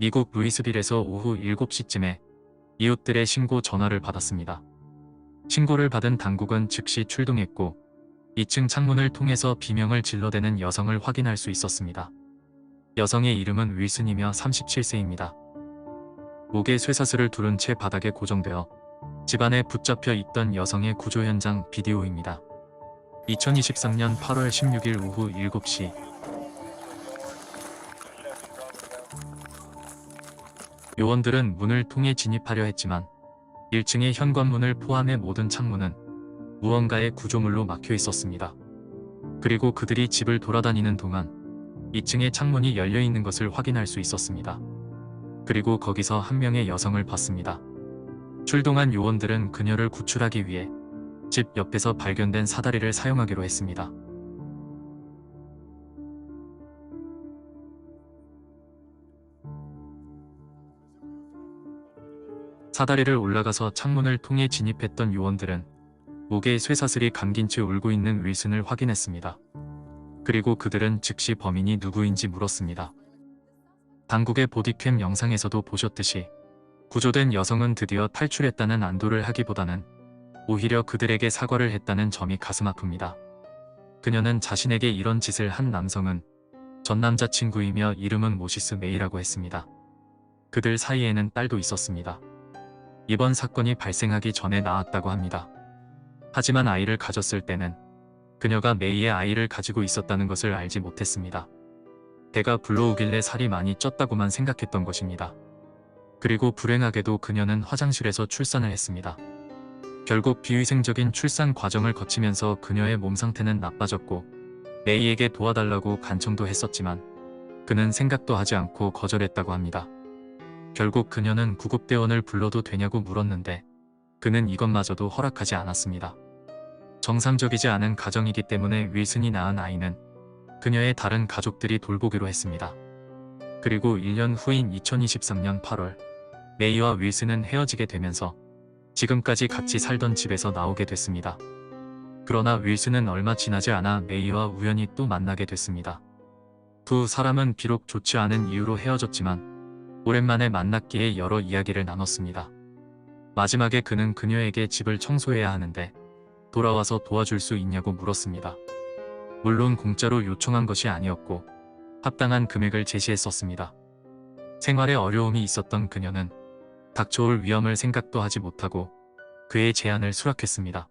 미국 루이스빌에서 오후 7시쯤에 이웃들의 신고 전화를 받았습니다. 신고를 받은 당국은 즉시 출동했고 2층 창문을 통해서 비명을 질러대는 여성을 확인할 수 있었습니다. 여성의 이름은 윌슨이며 37세입니다. 목에 쇠사슬을 두른 채 바닥에 고정되어 집안에 붙잡혀 있던 여성의 구조 현장 비디오입니다. 2023년 8월 16일 오후 7시 요원들은 문을 통해 진입하려 했지만 1층의 현관문을 포함해 모든 창문은 무언가의 구조물로 막혀 있었습니다. 그리고 그들이 집을 돌아다니는 동안 2층의 창문이 열려 있는 것을 확인할 수 있었습니다. 그리고 거기서 한 명의 여성을 봤습니다. 출동한 요원들은 그녀를 구출하기 위해 집 옆에서 발견된 사다리를 사용하기로 했습니다. 사다리를 올라가서 창문을 통해 진입했던 요원들은 목에 쇠사슬이 감긴 채 울고 있는 윌슨을 확인했습니다. 그리고 그들은 즉시 범인이 누구인지 물었습니다. 당국의 보디캠 영상에서도 보셨듯이 구조된 여성은 드디어 탈출했다는 안도를 하기보다는 오히려 그들에게 사과를 했다는 점이 가슴 아픕니다. 그녀는 자신에게 이런 짓을 한 남성은 전 남자친구이며 이름은 모시스 메이라고 했습니다. 그들 사이에는 딸도 있었습니다. 이번 사건이 발생하기 전에 나왔다고 합니다. 하지만 아이를 가졌을 때는 그녀가 메이의 아이를 가지고 있었다는 것을 알지 못했습니다. 배가 불러오길래 살이 많이 쪘다고만 생각했던 것입니다. 그리고 불행하게도 그녀는 화장실에서 출산을 했습니다. 결국 비위생적인 출산 과정을 거치면서 그녀의 몸 상태는 나빠졌고 메이에게 도와달라고 간청도 했었지만 그는 생각도 하지 않고 거절했다고 합니다. 결국 그녀는 구급대원을 불러도 되냐고 물었는데 그는 이것마저도 허락하지 않았습니다. 정상적이지 않은 가정이기 때문에 윌슨이 낳은 아이는 그녀의 다른 가족들이 돌보기로 했습니다. 그리고 1년 후인 2023년 8월 메이와 윌슨은 헤어지게 되면서 지금까지 같이 살던 집에서 나오게 됐습니다. 그러나 윌슨은 얼마 지나지 않아 메이와 우연히 또 만나게 됐습니다. 두 사람은 비록 좋지 않은 이유로 헤어졌지만 오랜만에 만났기에 여러 이야기를 나눴습니다. 마지막에 그는 그녀에게 집을 청소해야 하는데 돌아와서 도와줄 수 있냐고 물었습니다. 물론 공짜로 요청한 것이 아니었고 합당한 금액을 제시했었습니다. 생활에 어려움이 있었던 그녀는 닥쳐올 위험을 생각도 하지 못하고 그의 제안을 수락했습니다.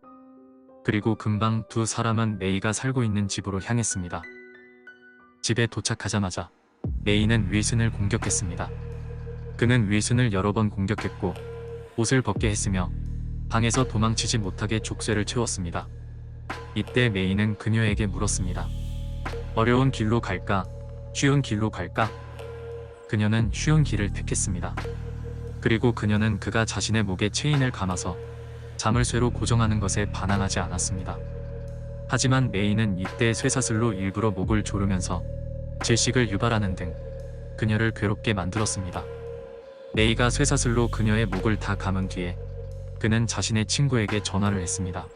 그리고 금방 두 사람은 메이가 살고 있는 집으로 향했습니다. 집에 도착하자마자 메이는 윌슨을 공격했습니다. 그는 윌슨을 여러 번 공격했고 옷을 벗게 했으며 방에서 도망치지 못하게 족쇄를 채웠습니다. 이때 메이는 그녀에게 물었습니다. 어려운 길로 갈까? 쉬운 길로 갈까? 그녀는 쉬운 길을 택했습니다. 그리고 그녀는 그가 자신의 목에 체인을 감아서 자물쇠로 고정하는 것에 반항하지 않았습니다. 하지만 메이는 이때 쇠사슬로 일부러 목을 조르면서 질식을 유발하는 등 그녀를 괴롭게 만들었습니다. 메이가 쇠사슬로 그녀의 목을 다 감은 뒤에 그는 자신의 친구에게 전화를 했습니다.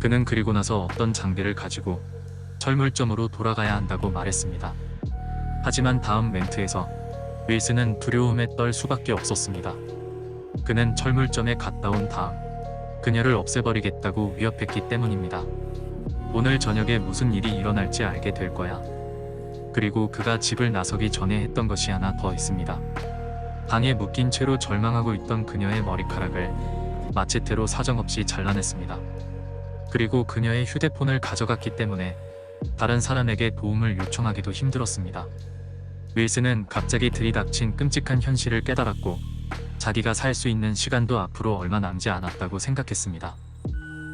그는 그리고 나서 어떤 장비를 가지고 철물점으로 돌아가야 한다고 말했습니다. 하지만 다음 멘트에서 윌슨은 두려움에 떨 수밖에 없었습니다. 그는 철물점에 갔다 온 다음 그녀를 없애버리겠다고 위협했기 때문입니다. 오늘 저녁에 무슨 일이 일어날지 알게 될 거야. 그리고 그가 집을 나서기 전에 했던 것이 하나 더 있습니다. 방에 묶인 채로 절망하고 있던 그녀의 머리카락을 마체테로 사정없이 잘라냈습니다. 그리고 그녀의 휴대폰을 가져갔기 때문에 다른 사람에게 도움을 요청하기도 힘들었습니다. 윌슨은 갑자기 들이닥친 끔찍한 현실을 깨달았고 자기가 살 수 있는 시간도 앞으로 얼마 남지 않았다고 생각했습니다.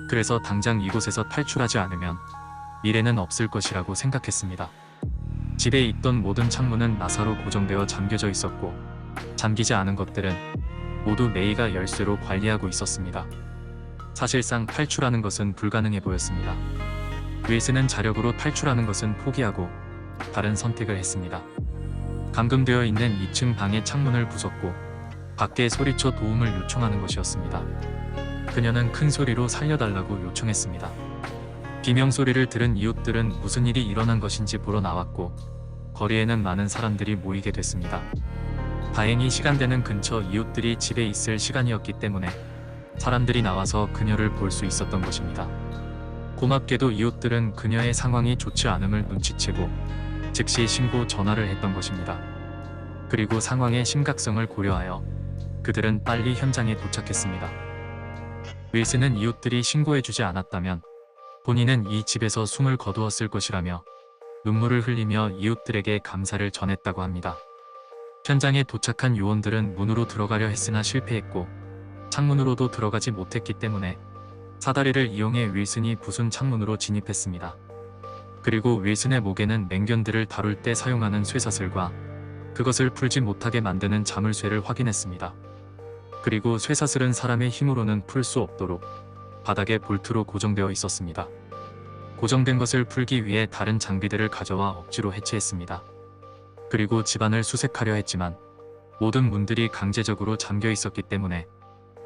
그래서 당장 이곳에서 탈출하지 않으면 미래는 없을 것이라고 생각했습니다. 집에 있던 모든 창문은 나사로 고정되어 잠겨져 있었고 잠기지 않은 것들은 모두 메이가 열쇠로 관리하고 있었습니다. 사실상 탈출하는 것은 불가능해 보였습니다. 윌슨은 자력으로 탈출하는 것은 포기하고 다른 선택을 했습니다. 감금되어 있는 2층 방의 창문을 부쉈고 밖에 소리쳐 도움을 요청하는 것이었습니다. 그녀는 큰 소리로 살려달라고 요청했습니다. 비명 소리를 들은 이웃들은 무슨 일이 일어난 것인지 보러 나왔고 거리에는 많은 사람들이 모이게 됐습니다. 다행히 시간대는 근처 이웃들이 집에 있을 시간이었기 때문에 사람들이 나와서 그녀를 볼 수 있었던 것입니다. 고맙게도 이웃들은 그녀의 상황이 좋지 않음을 눈치채고 즉시 신고 전화를 했던 것입니다. 그리고 상황의 심각성을 고려하여 그들은 빨리 현장에 도착했습니다. 윌슨은 이웃들이 신고해주지 않았다면 본인은 이 집에서 숨을 거두었을 것이라며 눈물을 흘리며 이웃들에게 감사를 전했다고 합니다. 현장에 도착한 요원들은 문으로 들어가려 했으나 실패했고 창문으로도 들어가지 못했기 때문에 사다리를 이용해 윌슨이 부순 창문으로 진입했습니다. 그리고 윌슨의 목에는 맹견들을 다룰 때 사용하는 쇠사슬과 그것을 풀지 못하게 만드는 자물쇠를 확인했습니다. 그리고 쇠사슬은 사람의 힘으로는 풀 수 없도록 바닥에 볼트로 고정되어 있었습니다. 고정된 것을 풀기 위해 다른 장비들을 가져와 억지로 해체했습니다. 그리고 집안을 수색하려 했지만 모든 문들이 강제적으로 잠겨 있었기 때문에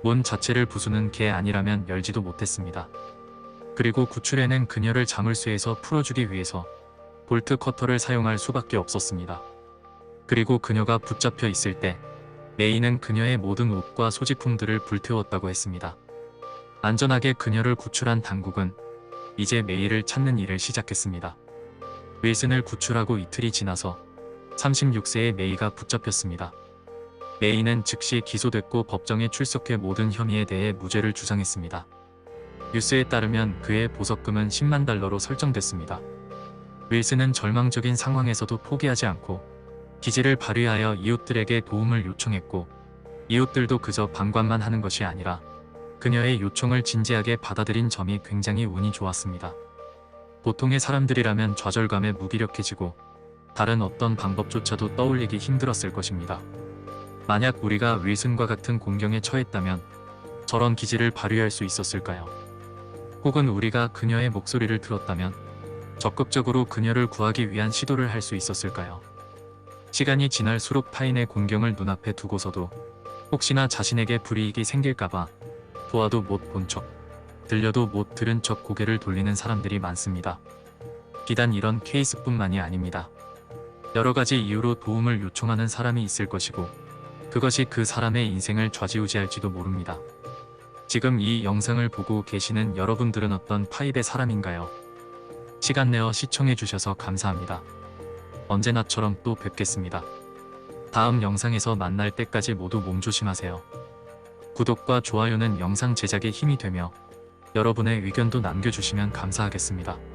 문 자체를 부수는 게 아니라면 열지도 못했습니다. 그리고 구출해낸 그녀를 자물쇠에서 풀어주기 위해서 볼트 커터를 사용할 수밖에 없었습니다. 그리고 그녀가 붙잡혀 있을 때 메이는 그녀의 모든 옷과 소지품들을 불태웠다고 했습니다. 안전하게 그녀를 구출한 당국은 이제 메이를 찾는 일을 시작했습니다. 윌슨을 구출하고 이틀이 지나서 36세의 메이가 붙잡혔습니다. 메이는 즉시 기소됐고 법정에 출석해 모든 혐의에 대해 무죄를 주장했습니다. 뉴스에 따르면 그의 보석금은 10만 달러로 설정됐습니다. 윌슨은 절망적인 상황에서도 포기하지 않고 기지를 발휘하여 이웃들에게 도움을 요청했고 이웃들도 그저 방관만 하는 것이 아니라 그녀의 요청을 진지하게 받아들인 점이 굉장히 운이 좋았습니다. 보통의 사람들이라면 좌절감에 무기력해지고 다른 어떤 방법조차도 떠올리기 힘들었을 것입니다. 만약 우리가 윌슨과 같은 공경에 처했다면 저런 기지를 발휘할 수 있었을까요? 혹은 우리가 그녀의 목소리를 들었다면 적극적으로 그녀를 구하기 위한 시도를 할 수 있었을까요? 시간이 지날수록 타인의 공경을 눈앞에 두고서도 혹시나 자신에게 불이익이 생길까봐 보아도 못 본 척, 들려도 못 들은 척 고개를 돌리는 사람들이 많습니다. 비단 이런 케이스뿐만이 아닙니다. 여러 가지 이유로 도움을 요청하는 사람이 있을 것이고 그것이 그 사람의 인생을 좌지우지할지도 모릅니다. 지금 이 영상을 보고 계시는 여러분들은 어떤 타입의 사람인가요? 시간 내어 시청해주셔서 감사합니다. 언제나처럼 또 뵙겠습니다. 다음 영상에서 만날 때까지 모두 몸조심하세요. 구독과 좋아요는 영상 제작에 힘이 되며 여러분의 의견도 남겨주시면 감사하겠습니다.